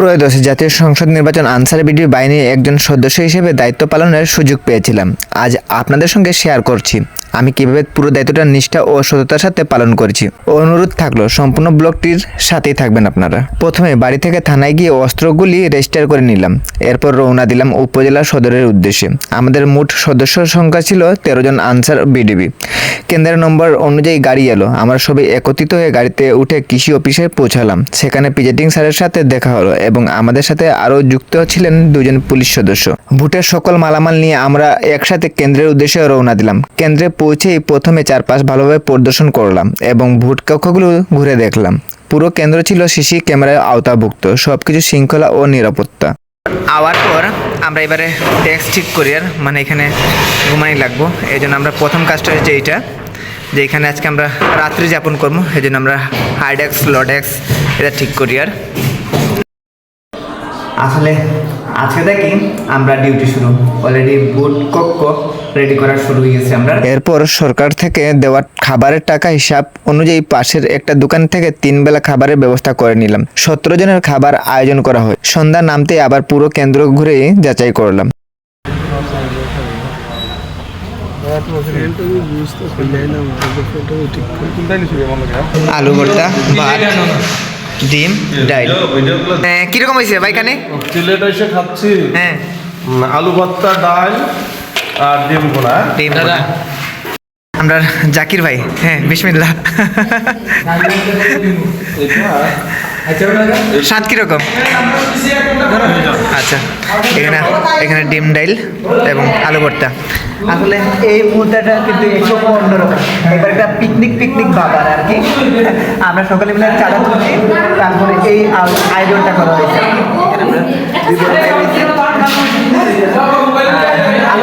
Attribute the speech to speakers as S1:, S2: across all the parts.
S1: ত্রয়োদশ জাতীয় সংসদ নির্বাচন আনসার বিডি বাহিনীর একজন সদস্য হিসেবে দায়িত্ব পালনের সুযোগ পেয়েছিলাম। আজ আপনাদের সঙ্গে শেয়ার করছি। আমি কীভাবে পুরো দায়িত্বটা, নিষ্ঠা ও সততার সাথে পালন করেছি? অনুরোধ থাকল, সম্পূর্ণ ব্লগটির সাথেই থাকবেন আপনারা। প্রথমে বাড়ি থেকে থানায় গিয়ে অস্ত্রগুলি রেজিস্টার করে নিলাম। এরপর রওনা দিলাম উপজেলা সদরের উদ্দেশ্যে। আমাদের মোট সদস্য সংখ্যা ছিল তেরো জন আনসার বিডিবি। কেন্দ্রের নম্বর অনুযায়ী গাড়ি এলো। আমরা সবাই একত্রিত হয়ে গাড়িতে উঠে কৃষি অফিসে পৌঁছালাম। সেখানে প্রিজাইডিং স্যারের সাথে দেখা হলো এবং আমাদের সাথে আরও যুক্ত ছিলেন দুজন পুলিশ সদস্য। ভোটের সকল মালামাল নিয়ে আমরা একসাথে কেন্দ্রের উদ্দেশ্যে রওনা দিলাম। কেন্দ্রে পৌঁছেই প্রথমে চারপাশ ভালোভাবে পরিদর্শন করলাম এবং ভোট কক্ষগুলো ঘুরে দেখলাম। পুরো কেন্দ্র ছিল সিসি ক্যামেরায় আওতাভুক্ত, সবকিছু শৃঙ্খলা ও নিরাপত্তা। আওয়ার পর আমরা এবারে ডেস্ক ঠিক করি আর মানে এখানে ঘুমাই লাগবো। এই জন্য আমরা প্রথম কাজটা হচ্ছে এইটা, যে এখানে আজকে আমরা রাত্রি যাপন করব। এই জন্য আমরা হাইডেক্স, লডেক্স, এটা ঠিক করি আর। আসলে আজকে দেখি আমরা ডিউটি শুরু। অলরেডি বুট কক্ষ রেডি করা শুরু হয়ে গেছে আমরা। এরপর সরকার থেকে দেওয়া খাবারের টাকা হিসাব অনুযায়ী পাশের একটা দোকান থেকে তিন বেলা খাবারের ব্যবস্থা করে নিলাম। সতেরো জনের খাবার আয়োজন করা হয়। সন্ধ্যা নামতে আবার পুরো কেন্দ্র ঘুরে যাচাই করলাম। আলু ভর্তা ভাত ডিম ডাইল। কীরকম হয়েছে
S2: সিলেট খাচ্ছি।
S1: হ্যাঁ।
S2: আলু ভর্তা ডাল আর ডিম ভোনা
S1: ডিম দাদা। আমরা জাকির ভাই হ্যাঁ বিসমিল্লাহ। স্বাদ কীরকম? আচ্ছা এখানে এখানে ডিম ডাইল এবং আলু ভর্তা। আসলে এই মুহূর্তটা কিন্তু একটু অন্যরকম। এবার একটা পিকনিক পিকনিক বাবার আর কি। আমরা সকালে মিলে চাঁদা তুলছি তারপরে এই আয়োজনটা করা হয়েছে।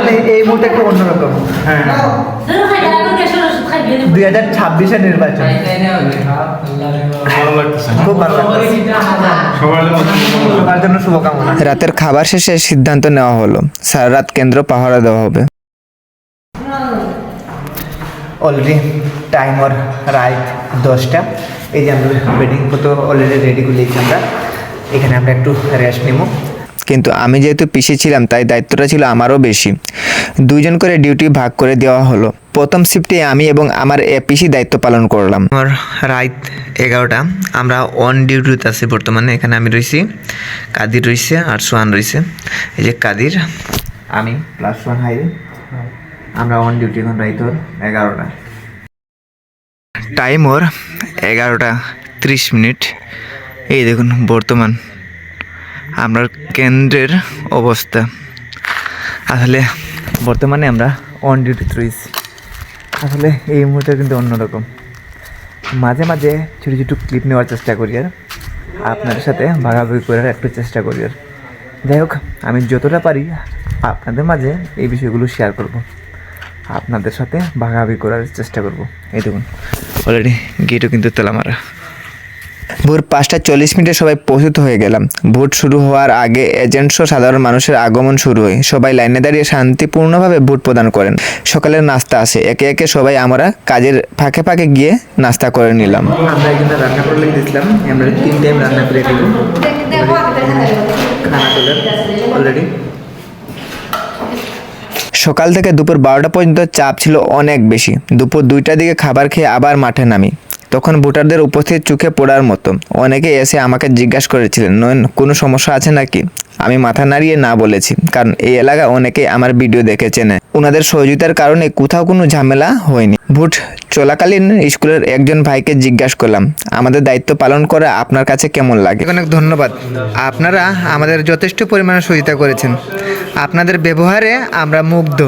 S1: আসলে এই মুহূর্তে একটু অন্যরকম। হ্যাঁ। দুই হাজার ছাব্বিশের নির্বাচন। রাতের খাবার শেষে সিদ্ধান্ত নেওয়া হলো। সারা রাত কেন্দ্র পাহারা দেওয়া হবে। অলরেডি টাইম ওর রাইট দশটা। এই যে আমরা বেডিং কত অলরেডি রেডি করে আমরা। এখানে আমরা একটু রেস্ট নেব। কিন্তু আমি যেহেতু পিছিয়ে ছিলাম, তাই দায়িত্বটা ছিল আমারও বেশি। দুইজন করে ডিউটি ভাগ করে দেওয়া হলো। প্রথম শিফটে আমি এবং আমার এপিসি দায়িত্ব পালন করলাম। আমার রাত এগারোটা। আমরা অন ডিউটিতে আছি বর্তমানে। এখানে আমি রয়েছি কাদির রয়েছে আর সোহান রয়েছে এই যে কাদির, আমি প্লাস ওয়ান হাই আমরা অন ডিউটি এখন রাইত এগারোটা। টাইম ওর এগারোটা ত্রিশ মিনিট। এই দেখুন, বর্তমান আমরা কেন্দ্রের অবস্থা। আসলে বর্তমানে আমরা অন ডিউটিতে রয়েছি। আসলে এই মুহূর্তে কিন্তু অন্যরকম। মাঝে মাঝে ছোটো ছোটো ক্লিপ নেওয়ার চেষ্টা করি আর। আপনাদের সাথে ভাগাভাগি করার একটু চেষ্টা করি আর। যাই হোক, আমি যতটা পারি আপনাদের মাঝে এই বিষয়গুলো শেয়ার করব। আপনাদের সাথে ভাগাভাগি করার চেষ্টা করব। এই দেখুন অলরেডি গেটও কিন্তু তোলা মারা ভোর পাঁচটা চল্লিশ মিনিটে সবাই প্রস্তুত হয়ে গেলাম। ভোট শুরু হওয়ার আগে এজেন্ট সহ সাধারণ মানুষের আগমন শুরু হয়। সবাই লাইনে দাঁড়িয়ে শান্তিপূর্ণভাবে ভোট প্রদান করেন। সকালের নাস্তা আসে একে একে সবাই আমরা কাজের ফাঁকে ফাঁকে গিয়ে নাস্তা করে নিলাম। আমরা এখানে রান্না করে দিয়েছিলাম। আমরা তিন টাইম রান্না করে দিব খানা অলরেডি সকাল থেকে দুপুর বারোটা পর্যন্ত চাপ ছিল অনেক বেশি। দুপুর দুইটার দিকে খাবার খেয়ে আবার মাঠে নামি। তখন ভোটারদের উপস্থিত চোখে পড়ার মতো। অনেকে এসে আমাকে জিজ্ঞাসা করেছিলেন নয়ন কোনো সমস্যা আছে নাকি? আমি মাথা নাড়িয়ে না বলেছি কারণ এই এলাকা অনেকে আমার ভিডিও দেখে চেনে। ওনাদের সহযোগিতার কারণে কোথাও কোনো ঝামেলা হয়নি। ভোট চলাকালীন স্কুলের একজন ভাইকে জিজ্ঞাসা করলাম আমাদের দায়িত্ব পালন করা আপনার কাছে কেমন লাগে? অনেক ধন্যবাদ। আপনারা আমাদের যথেষ্ট পরিমাণে সহযোগিতা করেছেন। আপনাদের ব্যবহারে আমরা মুগ্ধ।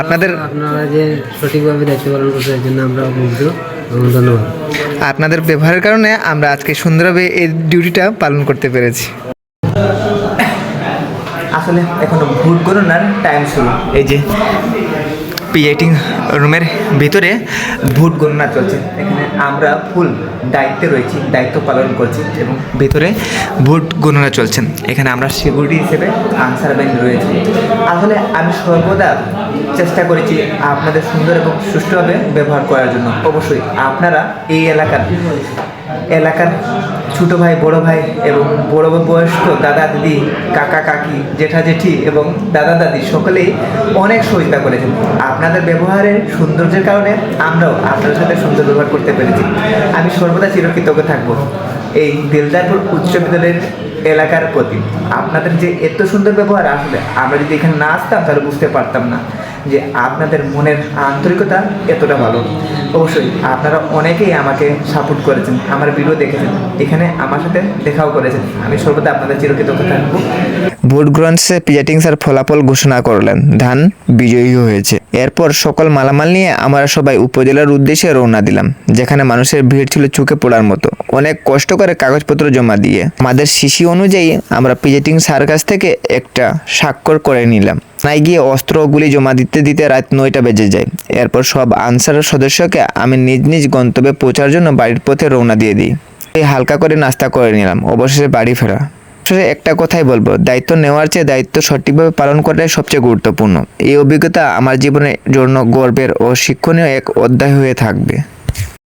S1: আপনাদের
S3: আপনারা যে সঠিকভাবে দায়িত্ব পালন করছে জন্য আমরা মুগ্ধ। ধন্যবাদ।
S1: আপনাদের ব্যবহারের কারণে আমরা আজকে সুন্দরভাবে এই ডিউটিটা পালন করতে পেরেছি। আসলে এখন ভোট গণনার টাইম শুরু। এই যে পিএটিং রুমের ভিতরে ভোট গণনা চলছে। এখানে আমরা ফুল দায়িত্বে রয়েছি, দায়িত্ব পালন করছি এবং ভিতরে ভোট গণনা চলছেন এখানে আমরা সিকিউরিটি হিসেবে আনসার ব্যাংক রয়েছি। আসলে আমি সর্বদা চেষ্টা করেছি আপনাদের সুন্দর এবং সুষ্ঠুভাবে ব্যবহার করার জন্য। অবশ্যই আপনারা এই এলাকার এলাকার ছোট ভাই, বড় ভাই এবং বড় বয়স্ক দাদা, দিদি, কাকা, কাকি, জেঠা, জেঠি এবং দাদা, দাদি সকলেই অনেক সহযোগিতা করেছেন। আপনাদের ব্যবহারের সৌন্দর্যের কারণে আমরাও আপনাদের সাথে সুন্দর ব্যবহার করতে পেরেছি। আমি সর্বদা চিরকৃতজ্ঞ থাকব এই দিলদারপুর উচ্চ বিদ্যালয়ের এলাকার প্রতি। আপনাদের যে এত সুন্দর ব্যবহার আসলে আমরা যদি এখানে না আসতাম তাহলে বুঝতে পারতাম না। যে আপনাদের মনের আন্তরিকতা এতটা ভালো। অবশ্যই আপনারা অনেকেই আমাকে সাপোর্ট করেছেন, আমার ভিডিও দেখেছেন। এখানে আমার সাথে দেখাও করেছেন। আমি সর্বদা আপনাদের চিরকৃতজ্ঞ থাকব। ভোট গ্রন্থে স্যার ফলাফল ঘোষণা করলেন। ধান বিজয়ী হয়েছে। এরপর সকল মালামাল নিয়ে আমরা সবাই উপজেলার উদ্দেশ্যে রওনা দিলাম, যেখানে মানুষের ভিড় ছিল চোখে পড়ার মতো। অনেক কষ্ট করে কাগজপত্র জমা দিয়ে আমাদের শিশি অনুযায়ী আমরা পিজেটিং স্যার কাছ থেকে একটা স্বাক্ষর করে নিলাম। নাই গিয়ে অস্ত্রগুলি জমা দিতে দিতে রাত নয়টা বেজে যায়। এরপর সব আনসারের সদস্যকে আমি নিজ নিজ গন্তব্যে পৌঁছার জন্য বাড়ির পথে রওনা দিয়ে দিই। হালকা করে নাস্তা করে নিলাম, অবশেষে বাড়ি ফেরা। আসলে একটা কথাই বলব, দায়িত্ব নেওয়ার চেয়ে দায়িত্ব সঠিকভাবে পালন করাটাই সবচেয়ে গুরুত্বপূর্ণ। এই অভিজ্ঞতা আমার জীবনের জন্য গর্বের ও শিক্ষণীয় এক অধ্যায় হয়ে থাকবে।